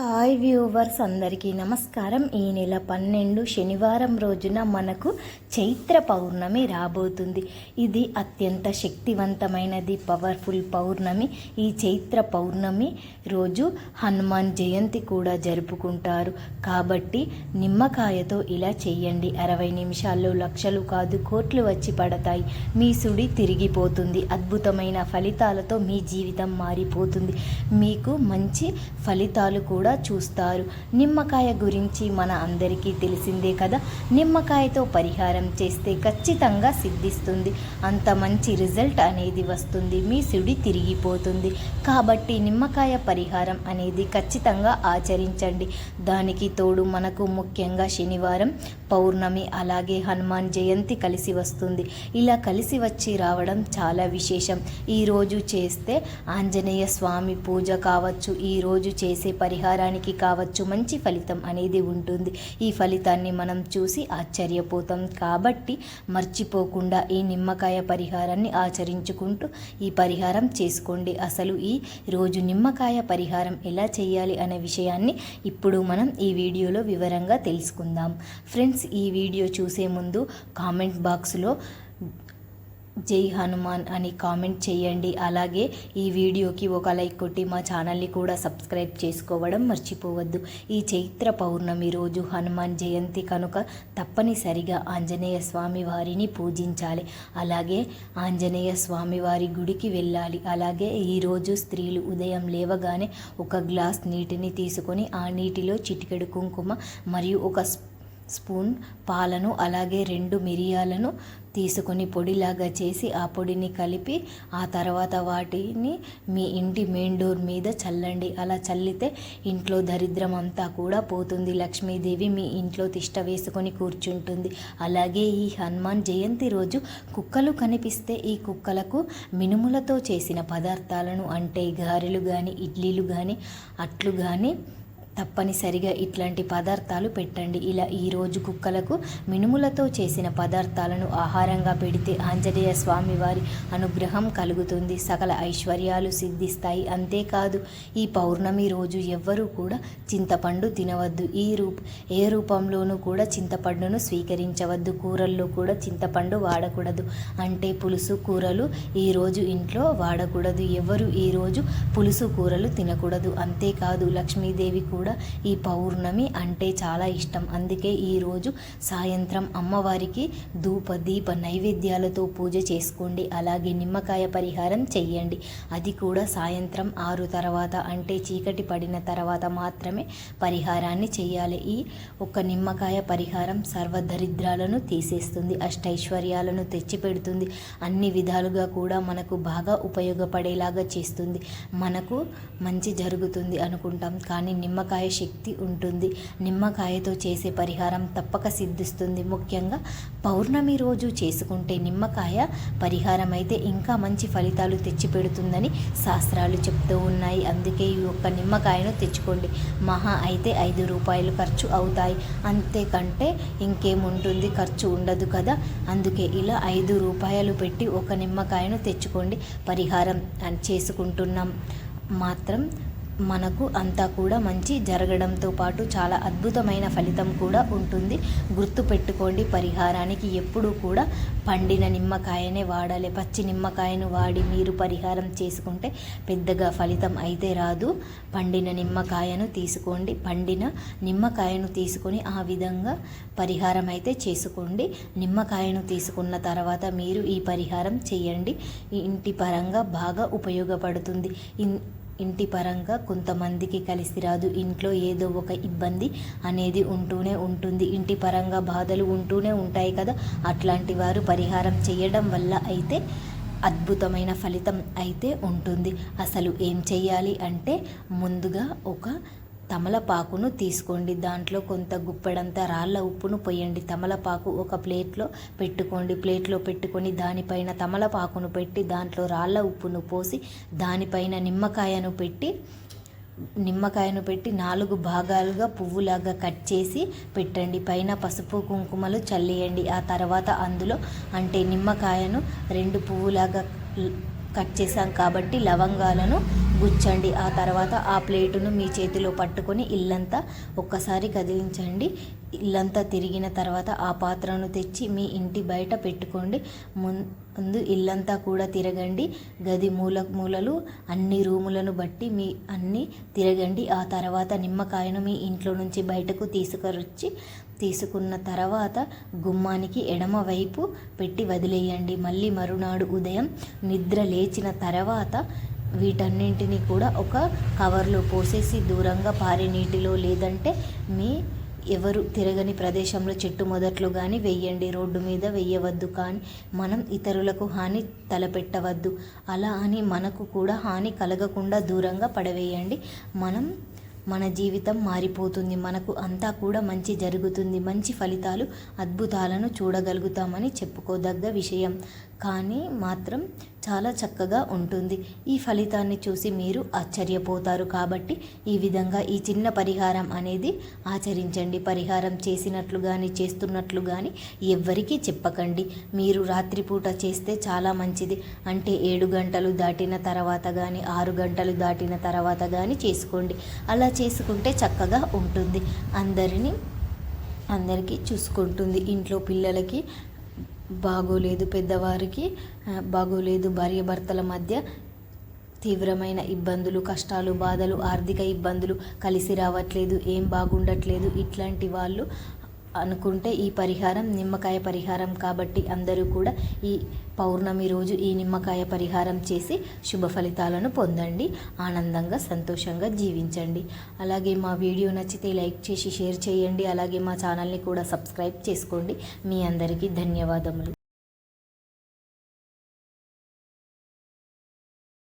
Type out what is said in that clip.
Hi viewers అందరికీ నమస్కారం. ఈ నెల పన్నెండు శనివారం రోజున మనకు చైత్ర పౌర్ణమి రాబోతుంది. ఇది అత్యంత శక్తివంతమైనది పవర్ఫుల్ పౌర్ణమి. ఈ చైత్ర పౌర్ణమి రోజు హనుమాన్ జయంతి కూడా జరుపుకుంటారు. కాబట్టి నిమ్మకాయతో ఇలా చేయండి. అరవై నిమిషాల్లో లక్షలు కాదు కోట్లు వచ్చి పడతాయి. మీ సుడి తిరిగిపోతుంది. అద్భుతమైన ఫలితాలతో మీ జీవితం మారిపోతుంది. మీకు మంచి ఫలితాలు కూడా చూస్తారు. నిమ్మకాయ గురించి మన అందరికీ తెలిసిందే కదా? నిమ్మకాయతో పరిహారం చేస్తే ఖచ్చితంగా సిద్ధిస్తుంది. అంత మంచి రిజల్ట్ అనేది వస్తుంది. మీ సుడి తిరిగిపోతుంది. కాబట్టి నిమ్మకాయ పరిహారం అనేది ఖచ్చితంగా ఆచరించండి. దానికి తోడు మనకు ముఖ్యంగా శనివారం పౌర్ణమి అలాగే హనుమాన్ జయంతి కలిసి వస్తుంది. ఇలా కలిసి వచ్చి రావడం చాలా విశేషం. ఈరోజు చేస్తే ఆంజనేయ స్వామి పూజ కావచ్చు. ఈరోజు చేసే పరిహారం పరిహారానికి కావచ్చు మంచి ఫలితం అనేది ఉంటుంది. ఈ ఫలితాన్ని మనం చూసి ఆశ్చర్యపోతాం. కాబట్టి మర్చిపోకుండా ఈ నిమ్మకాయ పరిహారాన్ని ఆచరించుకుంటూ ఈ పరిహారం చేసుకోండి. అసలు ఈ రోజు నిమ్మకాయ పరిహారం ఎలా చేయాలి అనే విషయాన్ని ఇప్పుడు మనం ఈ వీడియోలో వివరంగా తెలుసుకుందాం. ఫ్రెండ్స్ ఈ వీడియో చూసే ముందు కామెంట్ బాక్స్లో జై హనుమాన్ అని కామెంట్ చేయండి. అలాగే ఈ వీడియోకి ఒక లైక్ కొట్టి మా ఛానల్ని కూడా సబ్స్క్రైబ్ చేసుకోవడం మర్చిపోవద్దు. ఈ చైత్ర పౌర్ణమి రోజు హనుమాన్ జయంతి కనుక తప్పనిసరిగా ఆంజనేయ స్వామి వారిని పూజించాలి. అలాగే ఆంజనేయ స్వామి వారి గుడికి వెళ్ళాలి. అలాగే ఈరోజు స్త్రీలు ఉదయం లేవగానే ఒక గ్లాస్ నీటిని తీసుకొని ఆ నీటిలో చిటికెడు కుంకుమ మరియు ఒక స్పూన్ పాలను అలాగే రెండు మిరియాలను తీసుకొని పొడిలాగా చేసి ఆ పొడిని కలిపి ఆ తర్వాత వాటిని మీ ఇంటి మెయిన్ డోర్ మీద చల్లండి. అలా చల్లితే ఇంట్లో దరిద్రం అంతా కూడా పోతుంది. లక్ష్మీదేవి మీ ఇంట్లో తిష్ట వేసుకొని కూర్చుంటుంది. అలాగే ఈ హనుమాన్ జయంతి రోజు కుక్కలు కనిపిస్తే ఈ కుక్కలకు మినుములతో చేసిన పదార్థాలను అంటే గారెలు కానీ ఇడ్లీలు కానీ అట్లు కానీ తప్పనిసరిగా ఇట్లాంటి పదార్థాలు పెట్టండి. ఇలా ఈరోజు కుక్కలకు మినుములతో చేసిన పదార్థాలను ఆహారంగా పెడితే ఆంజనేయ స్వామి వారి అనుగ్రహం కలుగుతుంది. సకల ఐశ్వర్యాలు సిద్ధిస్తాయి. అంతేకాదు ఈ పౌర్ణమి రోజు ఎవ్వరూ కూడా చింతపండు తినవద్దు. ఈ రూప్ ఏ రూపంలోనూ కూడా చింతపండును స్వీకరించవద్దు. కూరల్లో కూడా చింతపండు వాడకూడదు. అంటే పులుసు కూరలు ఈరోజు ఇంట్లో వాడకూడదు. ఎవరు ఈరోజు పులుసు కూరలు తినకూడదు. అంతేకాదు లక్ష్మీదేవి కూడా ఈ పౌర్ణమి అంటే చాలా ఇష్టం. అందుకే ఈరోజు సాయంత్రం అమ్మవారికి ధూప దీప నైవేద్యాలతో పూజ చేసుకోండి. అలాగే నిమ్మకాయ పరిహారం చెయ్యండి. అది కూడా సాయంత్రం ఆరు తర్వాత అంటే చీకటి పడిన తర్వాత మాత్రమే పరిహారాన్ని చేయాలి ఈ ఒక నిమ్మకాయ పరిహారం సర్వదరిద్రాలను తీసేస్తుంది అష్టైశ్వర్యాలను తెచ్చిపెడుతుంది అన్ని విధాలుగా కూడా మనకు బాగా ఉపయోగపడేలాగా చేస్తుంది. మనకు మంచి జరుగుతుంది అనుకుంటాం. కానీ నిమ్మకాయ నిమ్మకాయ శక్తి ఉంటుంది. నిమ్మకాయతో చేసే పరిహారం తప్పక సిద్ధిస్తుంది. ముఖ్యంగా పౌర్ణమి రోజు చేసుకుంటే నిమ్మకాయ పరిహారం అయితే ఇంకా మంచి ఫలితాలు తెచ్చిపెడుతుందని శాస్త్రాలు చెప్తూ ఉన్నాయి. అందుకే ఈ ఒక్క నిమ్మకాయను తెచ్చుకోండి. మహా అయితే ఐదు రూపాయలు ఖర్చు అవుతాయి. అంతేకంటే ఇంకేముంటుంది? ఖర్చు ఉండదు కదా. అందుకే ఇలా ఐదు రూపాయలు పెట్టి ఒక నిమ్మకాయను తెచ్చుకోండి. పరిహారం చేసుకుంటున్నాం. మాత్రం మనకు అంతా కూడా మంచి జరగడంతో పాటు చాలా అద్భుతమైన ఫలితం కూడా ఉంటుంది. గుర్తు పెట్టుకోండి పరిహారానికి ఎప్పుడూ కూడా పండిన నిమ్మకాయనే వాడాలి. పచ్చి నిమ్మకాయను వాడి మీరు పరిహారం చేసుకుంటే పెద్దగా ఫలితం అయితే రాదు. పండిన నిమ్మకాయను తీసుకోండి. పండిన నిమ్మకాయను తీసుకొని ఆ విధంగా పరిహారం అయితే చేసుకోండి. నిమ్మకాయను తీసుకున్న తర్వాత మీరు ఈ పరిహారం చేయండి. ఇంటి పరంగా బాగా ఉపయోగపడుతుంది. ఇన్ ఇంటి పరంగా కొంతమందికి కలిసి రాదు. ఇంట్లో ఏదో ఒక ఇబ్బంది అనేది ఉంటూనే ఉంటుంది. ఇంటి పరంగా బాధలు ఉంటూనే ఉంటాయి కదా. అట్లాంటి వారు పరిహారం చేయడం వల్ల అయితే అద్భుతమైన ఫలితం అయితే ఉంటుంది. అసలు ఏం చేయాలి అంటే ముందుగా ఒక తమలపాకును తీసుకోండి. దాంట్లో కొంత గుప్పెడంత రాళ్ళ ఉప్పును పోయండి. తమలపాకు ఒక ప్లేట్లో పెట్టుకోండి. ప్లేట్లో పెట్టుకొని దానిపైన తమలపాకును పెట్టి దాంట్లో రాళ్ళ ఉప్పును పోసి దానిపైన నిమ్మకాయను పెట్టి నిమ్మకాయను పెట్టి నాలుగు భాగాలుగా పువ్వులాగా కట్ చేసి పెట్టండి. పైన పసుపు కుంకుమలు చల్లేయండి. ఆ తర్వాత అందులో అంటే నిమ్మకాయను రెండు పువ్వులాగా కట్ చేసాం కాబట్టి లవంగాలను గుచ్చండి. ఆ తర్వాత ఆ ప్లేటును మీ చేతిలో పట్టుకొని ఇల్లంతా ఒక్కసారి కదిలించండి. ఇల్లంతా తిరిగిన తర్వాత ఆ పాత్రను తెచ్చి మీ ఇంటి బయట పెట్టుకోండి. ముందు ఇల్లంతా కూడా తిరగండి. గది మూల మూలలు అన్ని రూములను బట్టి మీ అన్నీ తిరగండి. ఆ తర్వాత నిమ్మకాయను మీ ఇంట్లో నుంచి బయటకు తీసుకొచ్చి తీసుకున్న తర్వాత గుమ్మానికి ఎడమ వైపు పెట్టి వదిలేయండి. మళ్ళీ మరునాడు ఉదయం నిద్ర లేచిన తర్వాత వీటన్నింటినీ కూడా ఒక కవర్లో పోసేసి దూరంగా పారే నీటిలో లేదంటే మీ ఎవరు తిరగని ప్రదేశంలో చెట్టు మొదట్లో కానీ వెయ్యండి రోడ్డు మీద వెయ్యవద్దు కానీ మనం ఇతరులకు హాని తలపెట్టవద్దు. అలా అని మనకు కూడా హాని కలగకుండా దూరంగా పడవేయండి. మనం మన జీవితం మారిపోతుంది. మనకు అంతా కూడా మంచి జరుగుతుంది. మంచి ఫలితాలు అద్భుతాలను చూడగలుగుతామని చెప్పుకోదగ్గ విషయం. కానీ మాత్రం చాలా చక్కగా ఉంటుంది. ఈ ఫలితాన్ని చూసి మీరు ఆశ్చర్యపోతారు కాబట్టి ఈ విధంగా ఈ చిన్న పరిహారం అనేది ఆచరించండి. పరిహారం చేసినట్లు కానీ చేస్తున్నట్లు కానీ ఎవ్వరికీ చెప్పకండి. మీరు రాత్రిపూట చేస్తే చాలా మంచిది. అంటే ఏడు గంటలు దాటిన తర్వాత కానీ ఆరు గంటలు దాటిన తర్వాత కానీ చేసుకోండి. అలా చేసుకుంటే చక్కగా ఉంటుంది. అందరినీ అందరికీ చూసుకుంటుంది. ఇంట్లో పిల్లలకి బాగోలేదు పెద్దవారికి బాగోలేదు బాగోలేదు భార్యాభర్తల మధ్య తీవ్రమైన ఇబ్బందులు కష్టాలు బాధలు ఆర్థిక ఇబ్బందులు కలిసి రావట్లేదు ఏం బాగుండట్లేదు. ఇట్లాంటి వాళ్ళు అనుకుంటే ఈ పరిహారం నిమ్మకాయ పరిహారం కాబట్టి అందరూ కూడా ఈ పౌర్ణమి రోజు ఈ నిమ్మకాయ పరిహారం చేసి శుభ ఫలితాలను పొందండి. ఆనందంగా సంతోషంగా జీవించండి. అలాగే మా వీడియో నచ్చితే లైక్ చేసి షేర్ చేయండి. అలాగే మా ఛానల్ని కూడా సబ్స్క్రైబ్ చేసుకోండి. మీ అందరికీ ధన్యవాదములు.